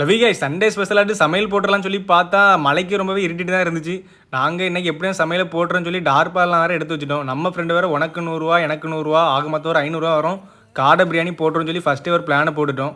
லவிகாய் Sunday ஸ்பெஷலாகிட்டு சமையல் போட்டுடலாம்னு சொல்லி பார்த்தா மலைக்கு ரொம்பவே இருட்டிட்டு தான் இருந்துச்சு. நாங்கள் இன்னைக்கு எப்படியும் சமையலை போட்டுறோன்னு சொல்லி டார்பாலாம் வேறு எடுத்து வச்சுட்டோம். நம்ம ஃப்ரெண்டு வேறு உனக்கு நூறுரூவா எனக்கு நூறுரூவா ஆக மொத்தம் ஒரு ஐநூறுரூவா வரும். காடை பிரியாணி போட்டுருன்னு சொல்லி ஃபஸ்ட்டே ஒரு பிளானை போட்டுட்டோம்.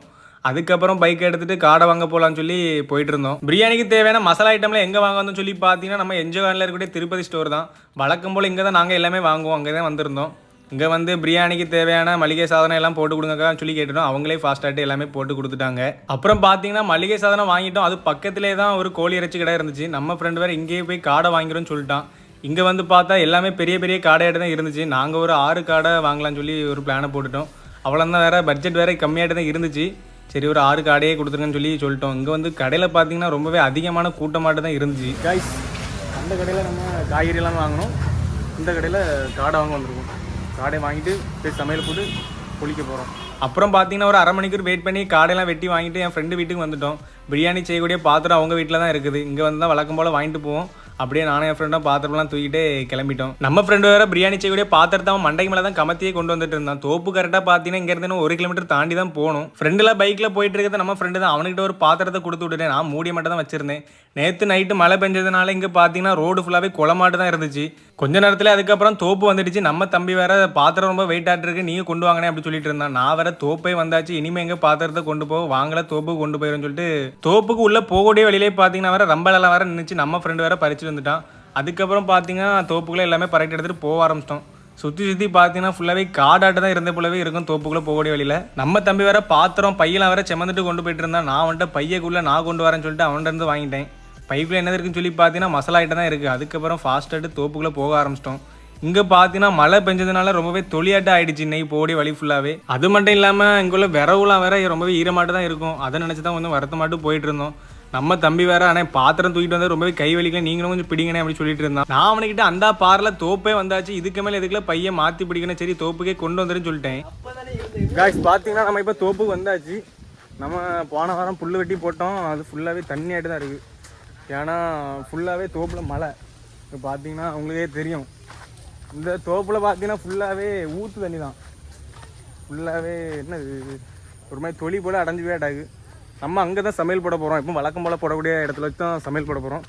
அதுக்கப்புறம் பைக் எடுத்துகிட்டு காடை வாங்க போகலான்னு சொல்லி போயிட்டு இருந்தோம். பிரியாணிக்கு தேவையான மசாலா ஐட்டம்லாம் எங்கே வாங்கணும்னு சொல்லி பார்த்தீங்கன்னா நம்ம என்ஜோகானில் இருக்கக்கூடிய திருப்பதி ஸ்டோர் தான். வழக்கம் போல் இங்கே தான் நாங்கள் எல்லாமே வாங்குவோம். அங்கே தான் வந்திருந்தோம். இங்கே வந்து பிரியாணிக்கு தேவையான மளிகை சாதனம் எல்லாம் போட்டு கொடுங்கக்கான்னு சொல்லி கேட்டுட்டோம். அவங்களே ஃபாஸ்ட்டாகிட்டு எல்லாமே போட்டு கொடுத்துட்டாங்க. அப்புறம் பார்த்தீங்கன்னா மளிகை சாதனம் வாங்கிட்டோம். அது பக்கத்திலே தான் ஒரு கோழி இறைச்சி கடை இருந்துச்சு. நம்ம ஃப்ரெண்டு வேறு இங்கேயே போய் காடை வாங்கிறோம்னு சொல்லிட்டான். இங்கே வந்து பார்த்தா எல்லாமே பெரிய பெரிய காடையாட்டு தான் இருந்துச்சு. நாங்கள் ஒரு ஆறு காடை வாங்கலாம்னு சொல்லி ஒரு பிளானை போட்டுட்டோம். அவ்வளோந்தான் வேறு பட்ஜெட் வேறு கம்மியாகிட்டு தான் இருந்துச்சு. சரி ஒரு ஆறு காடையே கொடுத்துருங்கன்னு சொல்லி சொல்லிட்டோம். இங்கே வந்து கடையில் பார்த்தீங்கன்னா ரொம்பவே அதிகமான கூட்டமாட்டு தான் இருந்துச்சு. காய்ஸ் அந்த கடையில் நம்ம காய்கறிலாம் வாங்கினோம் இந்த கடையில் காடை வாங்க வந்திருக்கோம். காடை வாங்கிட்டு போய் சமையல் போட்டு குளிக்க போகிறோம் அப்புறம் பார்த்தீங்கன்னா ஒரு அரை மணிக்கூர் வெயிட் பண்ணி காடையெல்லாம் வெட்டி வாங்கிட்டு என் ஃப்ரெண்டு வீட்டுக்கு வந்துட்டோம். பிரியாணி செய்யக்கூடிய பாத்திரம் அவங்க வீட்டில் தான் இருக்குது. இங்கே வந்து தான் வழக்கம் போல் வாங்கிட்டு போவோம். அப்படியே நானும் என் ஃப்ரெண்டும் பாத்திரம்லாம் தூக்கிட்டு கிளம்பிட்டோம். நம்ம ஃப்ரெண்டு வேற பிரியாணி செய்யக்கூடிய பாத்திரத்தை அவன் மண்டைக்கு மேலே தான் கமத்தியே கொண்டு வந்துட்டு இருந்தான். தோப்பு கரெக்டாக பார்த்தீங்கன்னா இங்கேருந்து ஒரு கிலோமீட்டர் தாண்டி தான் போகணும். ஃப்ரெண்டில் பைக்கில் போயிட்டு இருக்கிறத நம்ம ஃப்ரெண்டு தான். அவன்கிட்ட ஒரு பாத்திரத்தை கொடுத்து விட்டுட்டேன். நான் மூடிய மட்டும் தான் வச்சிருந்தேன். நேற்று நைட்டு மழை பெஞ்சதுனால இங்கே பார்த்தீங்கன்னா ரோடு ஃபுல்லாகவே குளமாட்டு தான் இருந்துச்சு. கொஞ்ச நேரத்தில் அதுக்கப்புறம் தோப்பு வந்துடுச்சு. நம்ம தம்பி வேற பாத்திரம் ரொம்ப வெயிட் ஆகிட்டு நீங்க கொண்டு வாங்கினே அப்படி சொல்லிட்டு இருந்தான். நான் வேற தோப்பே வந்தாச்சு. இனிமே எங்க பாத்திரத்தை கொண்டு போக வாங்கல தோப்புக்கு கொண்டு போயிடும் சொல்லிட்டு தோப்புக்கு உள்ள போகக்கூடிய வழியிலே பார்த்தீங்கன்னா வேற ரம்பலெல்லாம் வேற நின்றுச்சு நம்ம ஃப்ரெண்டு வேற பறிச்சுட்டு வந்துட்டான். அதுக்கப்புறம் பார்த்தீங்கன்னா தோப்புக்குள்ளே எல்லாமே பறக்கிட்டு எடுத்துகிட்டு போக ஆரம்பிச்சிட்டோம். சுற்றி சுற்றி பார்த்தீங்கன்னா ஃபுல்லாகவே காடாட்டு தான் இருந்த போலவே இருக்கும் தோப்புக்குள்ளே போகக்கூடிய வழியில். நம்ம தம்பி வேற பாத்திரம் பையெல்லாம் வேற செமந்துட்டு கொண்டு போயிட்டு இருந்தான். நான் வந்துட்டு பையக்குள்ளே நான் கொண்டு வரேன்னு சொல்லிட்டு அவன்கிட்ட இருந்து வாங்கிட்டேன். பைப்பில் என்ன இருக்குன்னு சொல்லி பார்த்தீங்கன்னா மசாலா ஐட்டம் தான் இருக்குது அதுக்கப்புறம் ஃபாஸ்ட்டாட்டு தோப்புக்குள்ளே போக ஆரம்பிச்சிட்டோம். இங்கே பார்த்தீங்கன்னா மழை பெஞ்சதுனால ரொம்பவே தொழியாட்டம் ஆயிடுச்சு இன்னைக்கு போடி வழி ஃபுல்லாகவே அது மட்டும் இல்லாமல் இங்குள்ள விரவுலாம் வேற ரொம்பவே ஈரமாட்டு தான் இருக்கும். அதை நினச்சி தான் கொஞ்சம் வருத்தமாட்டு போயிட்டு இருந்தோம். நம்ம தம்பி வேற ஆனால் பாத்திரம் தூக்கிட்டு வந்து ரொம்பவே கை வலிக்கல. நீங்களும் கொஞ்சம் பிடிங்கனே அப்படின்னு சொல்லிட்டு இருந்தான். நான் அவனுக்கிட்ட அந்த பாரில் தோப்பே வந்தாச்சு. இதுக்கு மேலே இதுக்குள்ள பையன் மாற்றி பிடிக்கணும்? சரி தோப்புக்கே கொண்டு வந்துருன்னு சொல்லிட்டேன். பார்த்தீங்கன்னா நம்ம இப்போ தோப்புக்கு வந்தாச்சு. நம்ம போன வாரம் புல் வெட்டி போட்டோம். அது ஃபுல்லாகவே தண்ணி ஆகிட்டு தான் இருக்குது ஏன்னா ஃபுல்லாகவே தோப்பில் மழை. இப்போ பார்த்தீங்கன்னா உங்களுக்கே தெரியும். இந்த தோப்பில் பார்த்தீங்கன்னா ஃபுல்லாகவே ஊற்று தண்ணி தான். ஃபுல்லாகவே என்னது ஒரு மாதிரி தொழில் போல் அடைஞ்சு போயிட்டாக்கு நம்ம அங்கே தான் சமையல் போட போகிறோம் இப்போ வழக்கம் போல் போடக்கூடிய இடத்துல வச்சு தான் சமையல் போட போகிறோம்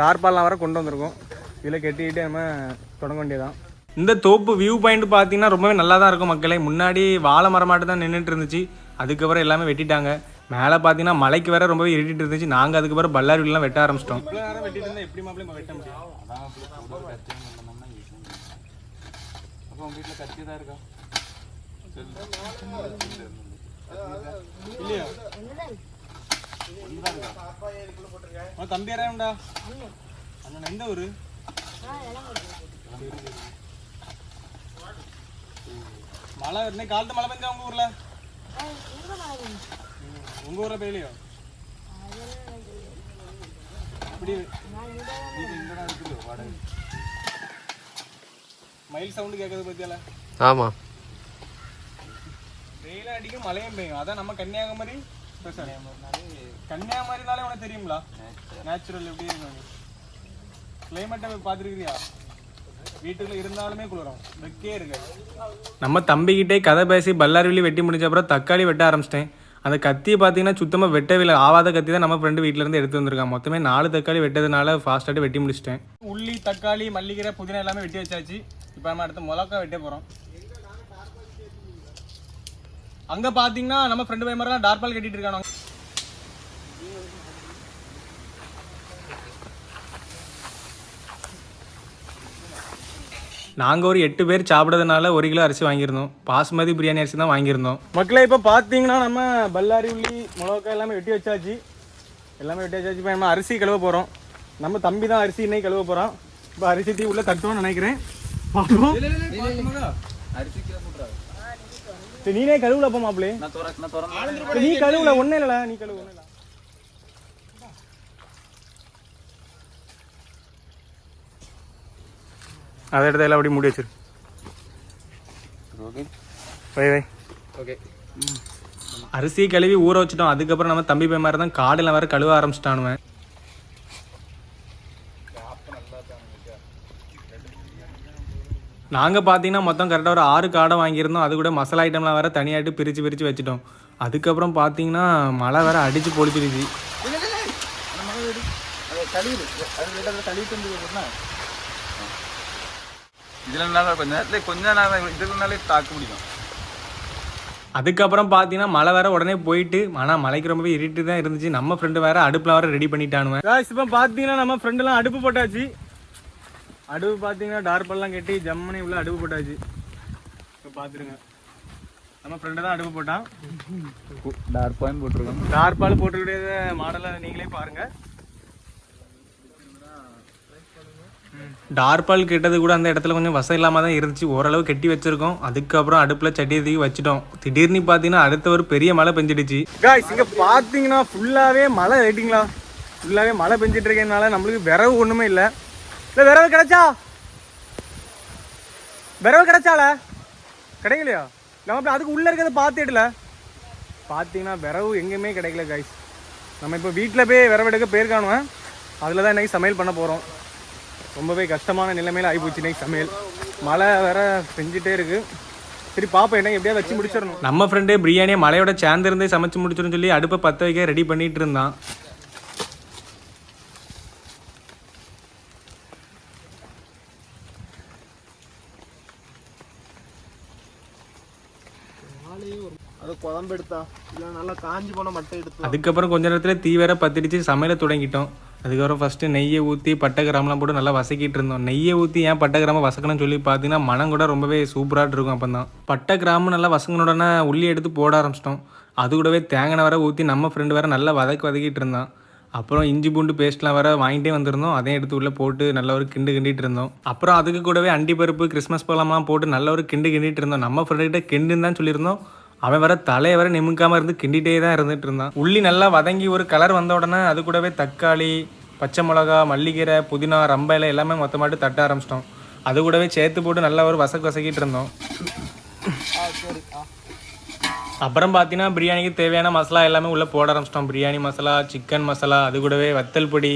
டார்பால்லாம் வர கொண்டு வந்திருக்கோம். இதில் கட்டிக்கிட்டே நம்ம தொடங்க வேண்டியதான் இந்த தோப்பு வியூ பாயிண்ட் பார்த்தீங்கன்னா ரொம்பவே நல்லா தான் இருக்கும் மக்களே. முன்னாடி வாழை மரமாட்டு தான் நின்றுட்டு இருந்துச்சு. அதுக்கப்புறம் எல்லாமே வெட்டிட்டாங்க. மேலே பார்த்தீங்கன்னா மலைக்கு வேற ரொம்பவே இருட்டிட்டு இருந்துச்சு. நாங்கள் அதுக்கப்புறம் பல்லாரிலாம் வெட்ட ஆரம்பிச்சிட்டோம். தம்பி யாராண்டா அண்ணன் எந்த ஊரு? மழை காலத்து மழை பெஞ்சா உங்க ஊர்ல? உங்க ஊர்ல பெய்யலையோ இப்படி இங்கதான் இருக்குதோ வாடகை. மயில் சவுண்டு கேட்கறது பத்தியால? ஆமாம் வெயிலும் அடிக்கும் மழையும் பெய்யும். அதான் நம்ம கன்னியாகுமரி கன்னியாகுமரினாலே உனக்கு தெரியுங்களா நேச்சுரல் எப்படி இருக்கும்? கிளைமேட்டை பார்த்துருக்கிறியா வீட்டுக்குள்ள இருந்தாலுமே குளிரும். வெக்கே இருக்கு நம்ம தம்பிக்கிட்டே கதை பேசி பல்லாரிவிலி வெட்டி முடிஞ்ச அப்புறம் தக்காளி வெட்ட ஆரம்பிச்சிட்டேன். அந்த கத்தியை பார்த்தீங்கன்னா சுத்தமாக வெட்டவில்லை ஆவாத கத்தி தான் நம்ம ஃப்ரெண்டு வீட்டிலேருந்து எடுத்து வந்திருக்கான் மொத்தமே நாலு தக்காளி வெட்டதுனால ஃபாஸ்ட்டாக வெட்டி முடிச்சிட்டேன். உள்ளி தக்காளி மல்லிகீரை புதினா எல்லாமே வெட்டி வச்சாச்சு. இப்போ நம்ம அடுத்து மிளகா வெட்ட போகிறோம் அங்கே பார்த்தீங்கன்னா நம்ம ஃப்ரெண்டு பை மாதிரி டார்பால் கட்டிட்டு இருக்கானோ நாங்கள் ஒரு எட்டு பேர் சாப்பிட்றதுனால ஒரு கிலோ அரிசி வாங்கியிருந்தோம். பாஸ்மதி பிரியாணி அரிசி தான் வாங்கியிருந்தோம். மக்களே இப்போ பார்த்தீங்கன்னா நம்ம பல்லாரி உள்ளி மிளகாய் எல்லாமே வெட்டி வச்சாச்சு. எல்லாமே வெட்டி வச்சாச்சு. இப்போ நம்ம அரிசி கழுவ போகிறோம் நம்ம தம்பி தான் அரிசி இன்னைக்கு கழுவ போகிறோம் இப்போ அரிசி தீ உள்ள தட்டுவோம்னு நினைக்கிறேன். நீனே கழுவுல அப்போ மாப்பிளே நீ கழுவுல ஒண்ணே இல்லல நீ கழுவு ஒண்ணே இல்ல அதை எடுத்து எல்லாம் அப்படி மூடி வச்சிரு. வை வை. ஓகே அரிசி கழுவி ஊற வச்சுட்டோம். அதுக்கப்புறம் நம்ம தம்பி பையன் மாதிரி தான் காடெல்லாம் வேற கழுவ ஆரம்பிச்சிட்டானுவன் நாங்கள் பார்த்தீங்கன்னா மொத்தம் கரெக்டாக ஒரு ஆறு காடை வாங்கியிருந்தோம். அது கூட மசாலா ஐட்டம்லாம் வேறு தனியாகிட்டு பிரித்து பிரித்து வச்சுட்டோம். அதுக்கப்புறம் பார்த்தீங்கன்னா மழை வேற அடித்து பொழிச்சிடுச்சு இதுலனால கொஞ்ச நேரத்துல கொஞ்ச நேரம் இதுலனாலே தாக்கு பிடிக்கும். அதுக்கப்புறம் பார்த்தீங்கன்னா மழை வேற உடனே போயிட்டு ஆனால் மழைக்கு ரொம்பவே இருட்டு தான் இருந்துச்சு. நம்ம ஃப்ரெண்டு வேற அடுப்பில் வேற ரெடி பண்ணிட்டானுவேன். இப்போ பார்த்தீங்கன்னா நம்ம ஃப்ரெண்டெல்லாம் அடுப்பு போட்டாச்சு. அடுப்பு பார்த்தீங்கன்னா டார்பெல்லாம் கட்டி ஜம்மனி உள்ள அடுப்பு போட்டாச்சு. இப்போ பார்த்துருங்க நம்ம ஃப்ரெண்டு தான் அடுப்பு போட்டான். பாயிண்ட் போட்டிருக்கோம் டார்பால் போட்டுக்கிட்டே மாடலை நீங்களே பாருங்க. டார்பால் கெட்டது கூட அந்த இடத்துல கொஞ்சம் வசதி இல்லாமல் தான் இருந்துச்சு. ஓரளவு கட்டி வச்சிருக்கோம். அதுக்கப்புறம் அடுப்பில் சட்டி தூக்கி வச்சுட்டோம். திடீர்னு பார்த்தீங்கன்னா அடுத்த ஒரு பெரிய மழை பெஞ்சிடுச்சு. காய்ஸ் இங்கே பார்த்தீங்கன்னா ஃபுல்லாகவே மழை ரைட்டிங்களா ஃபுல்லாகவே மழை பெஞ்சிட்டு இருக்கனால நம்மளுக்கு விரவு ஒன்றுமே இல்லை. இல்லை விரவு கிடைச்சா? விரவு கிடைச்சால? கிடைக்கலையா? நம்ம அப்படி அதுக்கு உள்ளே இருக்கிறத பார்த்துடல பார்த்தீங்கன்னா விரவு எங்கேயுமே கிடைக்கல காய்ஸ் நம்ம இப்போ வீட்டில் போய் விரவு எடுக்க போயிருக்கானுவேன். அதில் தான் இன்றைக்கி சமையல் பண்ண போகிறோம் ரொம்பவே கஷ்டமான நிலைமையில ஆகிப்போச்சு இன்னைக்கு சமையல். மழை வேற பெஞ்சிட்டே இருக்கு. சரி பாப்பா என்ன எப்படியா வச்சு முடிச்சிடணும். நம்ம ஃப்ரெண்டு பிரியாணியை மலையோட சேர்ந்து இருந்தே சமைச்சு முடிச்சிடும் சொல்லி அடுப்பை பற்ற வைக்க ரெடி பண்ணிட்டு இருந்தான். அது குழம்பு எடுத்தா. இல்லை நல்லா காஞ்சி போன மட்டை எடுத்து. அதுக்கப்புறம் கொஞ்ச நேரத்தில் தீ வேற பத்திடுச்சு. சமையலை தொடங்கிட்டோம். அதுக்கப்புறம் ஃபஸ்ட்டு நெய்யை ஊற்றி பட்டை கிராம்லாம் போட்டு நல்லா வசக்கிட்டு இருந்தோம். நெய்யை ஊற்றி ஏன் பட்டை கிராம வசக்கணும்னு சொல்லி பார்த்தீங்கன்னா மனம் கூட ரொம்பவே சூப்பராக இருக்கும் அப்போ தான் பட்டை கிராமு நல்லா வசங்கினோடனே உள்ளி எடுத்து போட ஆரம்பிச்சிட்டோம். அது கூடவே தேங்காய் வர ஊற்றி நம்ம ஃப்ரெண்டு வேறு நல்லா வதக்கி வதக்கிட்டு இருந்தான். அப்புறம் இஞ்சி பூண்டு பேஸ்ட்லாம் வேறு வாங்கிட்டே வந்திருந்தோம். அதையும் எடுத்து உள்ளே போட்டு நல்ல ஒரு கிண்டு கிண்டிட்டு இருந்தோம். அப்புறம் அதுக்கு கூடவே அண்டி பருப்பு கிறிஸ்மஸ் பழம்லாம் போட்டு நல்ல ஒரு கிண்டு கிண்டிட்டு இருந்தோம். நம்ம ஃப்ரெண்டுகிட்ட கிண்டுன்னு தான் சொல்லியிருந்தோம். அவன் வர தலையை வர நிமிக்காமல் இருந்து கிண்டிகிட்டே தான் இருந்துட்டு இருந்தான். உள்ளி நல்லா வதங்கி ஒரு கலர் வந்த உடனே அது கூடவே தக்காளி பச்சை மிளகா மல்லிகீரை புதினா ரம்ப இலை எல்லாமே மொத்தமாட்டு தட்ட ஆரம்பிச்சிட்டோம். அது கூடவே சேர்த்து போட்டு நல்லா ஒரு வசக்கு வசக்கிட்டு இருந்தோம். அப்புறம் பார்த்தீங்கன்னா பிரியாணிக்கு தேவையான மசாலா எல்லாமே உள்ளே போட ஆரம்பிச்சிட்டோம். பிரியாணி மசாலா சிக்கன் மசாலா அது கூடவே வத்தல் பொடி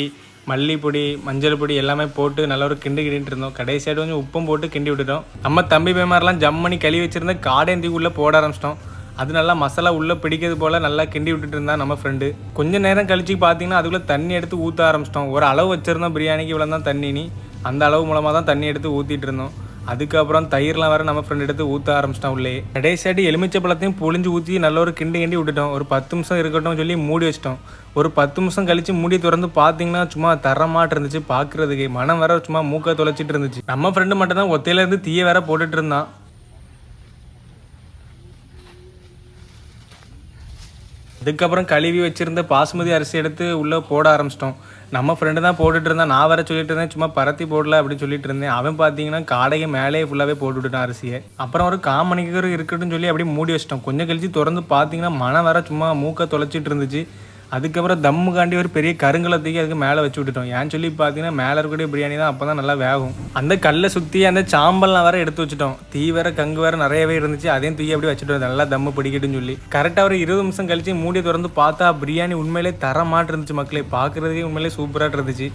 மல்லிப்பொடி மஞ்சள் பொடி எல்லாமே போட்டு நல்ல ஒரு கிண்டு கிண்டிட்டு இருந்தோம். கடைசி சைடு கொஞ்சம் உப்பும் போட்டு கிண்டி விட்டுட்டோம். நம்ம தம்பி பேமாரெலாம் ஜம்மனி கழுவி வச்சுருந்த காடேந்திக்குள்ளே போட ஆரம்பிச்சிட்டோம். அது நல்லா மசாலா உள்ளே பிடிக்கிறது போல் நல்லா கிண்டி விட்டுட்டு இருந்தா நம்ம ஃப்ரெண்டு கொஞ்ச நேரம் கழிச்சு பார்த்தீங்கன்னா அதுக்குள்ளே தண்ணி எடுத்து ஊற்ற ஆரம்பிச்சிட்டோம். ஒரு அளவு வச்சுருந்தோம் பிரியாணிக்கு இவ்வளோ தான் தண்ணி நீ அந்த அளவு மூலமாக தான் தண்ணி எடுத்து ஊற்றிட்டு இருந்தோம். அதுக்கப்புறம் தயிர்லாம் வேறு நம்ம ஃப்ரெண்ட் எடுத்து ஊற்ற ஆரம்பிச்சிட்டோம் உள்ளே. கடைசியாட்டி எலுமிச்சை பழத்தையும் புழிஞ்சு ஊற்றி நல்ல ஒரு கிண்டி கிண்டி விட்டுட்டோம். ஒரு பத்து நிமிஷம் இருக்கட்டும் சொல்லி மூடி வச்சிட்டோம். ஒரு பத்து நிமிஷம் கழிச்சு மூடி திறந்து பார்த்தீங்கன்னா சும்மா தரமாட்டு இருந்துச்சு. பார்க்குறதுக்கு மனம் வேற சும்மா மூக்க தொலைச்சிட்டு இருந்துச்சு. நம்ம ஃப்ரெண்டு மட்டும் தான் ஒத்தையிலேருந்து தீய வேற போட்டுட்டு இருந்தான். அதுக்கப்புறம் கழுவி வச்சுருந்த பாஸ்மதி அரிசி எடுத்து உள்ளே போட ஆரம்பிச்சிட்டோம். நம்ம ஃப்ரெண்டு தான் போட்டுட்டு இருந்தான். நான் வேற சொல்லிட்டு இருந்தேன். சும்மா பரத்தி போடல அப்படின்னு சொல்லிட்டு இருந்தேன். அவன் பார்த்தீங்கன்னா காடையை மேலேயே ஃபுல்லாகவே போட்டு அரிசியை. அப்புறம் ஒரு காமணிக்கு இருக்கட்டும்னு சொல்லி அப்படியே மூடி வச்சிட்டோம். கொஞ்சம் கழிச்சு திறந்து பார்த்தீங்கன்னா மனம் வேற சும்மா மூக்கை தொலைச்சிட்டு இருந்துச்சு. அதுக்கப்புறம் தம்முக்காண்டி ஒரு பெரிய கருங்கலை தூக்கி அதுக்கு மேலே வச்சு விட்டுட்டோம். ஏன்னு சொல்லி பார்த்தீங்கன்னா மேலே இருக்கக்கூடிய பிரியாணி தான் அப்போ தான் நல்லா வேகும். அந்த கல்லை சுற்றி அந்த சாம்பல்லாம் வேற எடுத்து வச்சுட்டோம். தீ வேற கங்கு வேற நிறையவே இருந்துச்சு. அதையும் தூக்கி அப்படியே வச்சுட்டோம் நல்லா தம்மு பிடிக்கட்டும்னு சொல்லி. கரெக்டாக ஒரு இருபது நிமிஷம் கழிச்சு மூடி திறந்து பார்த்தா பிரியாணி உண்மையிலே தரமாட்டு இருந்துச்சு மக்களே. பார்க்குறதுக்கே உண்மையிலே சூப்பராக இருந்துச்சு.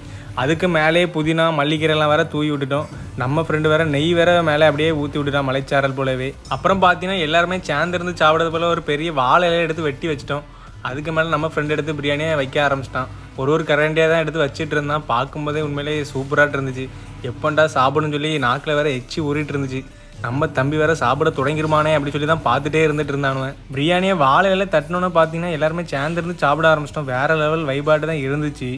அதுக்கு மேலேயே புதினா மல்லிக்கீரைலாம் வேற தூவி விட்டுட்டோம். நம்ம ஃப்ரெண்டு வேற நெய் வேற மேலே அப்படியே ஊற்றி விட்டுட்டான் மலைச்சாரல் போலவே. அப்புறம் பார்த்தீங்கன்னா எல்லாருமே சேர்ந்து இருந்து சாப்பிட்றது போல ஒரு பெரிய வாழை எல்லாம் எடுத்து வெட்டி வச்சிட்டோம். அதுக்கு மேலே நம்ம ஃப்ரெண்ட் எடுத்து பிரியாணியை வைக்க ஆரம்பிச்சிட்டான். ஒரு ஒரு கரண்டியாக தான் எடுத்து வச்சுட்டு இருந்தான். பார்க்கும்போதே உண்மையிலேயே சூப்பராக இருந்துச்சு. எப்போண்டா சாப்பிடணும்னு சொல்லி நாக்கில் வேற எச்சி ஊறிட்டு இருந்துச்சு. நம்ம தம்பி வேற சாப்பிட தொடங்கிருமானே அப்படின்னு சொல்லி தான் பார்த்துட்டே இருந்துட்டு இருந்தானுவன் பிரியாணியை வாழை இலை தட்டினோன்னு பார்த்தீங்கன்னா எல்லாருமே சேர்ந்துருந்து சாப்பிட ஆரம்பிச்சிட்டோம். வேற லெவல் வைபாட்டு தான் இருந்துச்சு.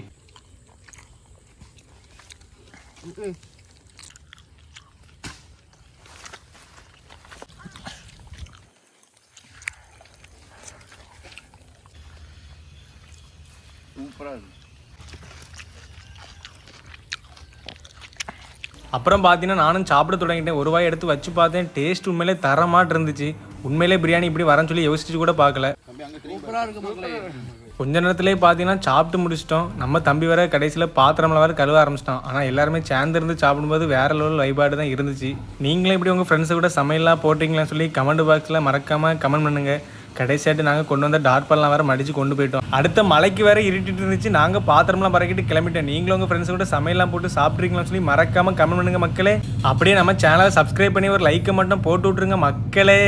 சூப்பராக அப்புறம் பார்த்தீங்கன்னா நானும் சாப்பிட தொடங்கிட்டேன். ஒரு வாய் எடுத்து வச்சு பார்த்தேன். டேஸ்ட் உண்மையிலே தரமாட்டு இருந்துச்சு. உண்மையிலே பிரியாணி இப்படி வரேன்னு சொல்லி யோசிச்சு கூட பார்க்கல. சூப்பராக இருக்கு மக்களே. கொஞ்ச நேரத்துலேயே பார்த்தீங்கன்னா சாப்பிட்டு முடிச்சிட்டோம். நம்ம தம்பி வேற கடைசியில் பாத்திரம்ல வேற கழுவ ஆரம்பிச்சிட்டோம் ஆனால் எல்லாருமே சேர்ந்து இருந்து சாப்பிடும்போது வேற லெவல் வைபாடு தான் இருந்துச்சு. நீங்களே இப்படி உங்கள் ஃப்ரெண்ட்ஸை கூட சமையல்லாம் போட்டிங்களான்னு சொல்லி கமெண்ட் பாக்ஸில் மறக்காமல் கமெண்ட் பண்ணுங்கள் கடைசியாட்டு நாங்கள் கொண்டு வந்த டார்பெல்லாம் வேறு மடித்து கொண்டு போயிட்டோம். அடுத்த மலைக்கு வேறு இருட்டிட்டு இருந்துச்சு. நாங்கள் பாத்திரம்லாம் பறக்கிட்டு கிளம்பிட்டோம். நீங்களும் உங்கள் ஃப்ரெண்ட்ஸ் கூட சமையல்லாம் போட்டு சாப்பிட்றீங்களான்னு சொல்லி மறக்காமல் கமெண்ட் பண்ணுங்கள் மக்களே. அப்படியே நம்ம சேனலை சப்ஸ்கிரைப் பண்ணி ஒரு லைக்கை மட்டும் போட்டு விட்ருங்க மக்களே.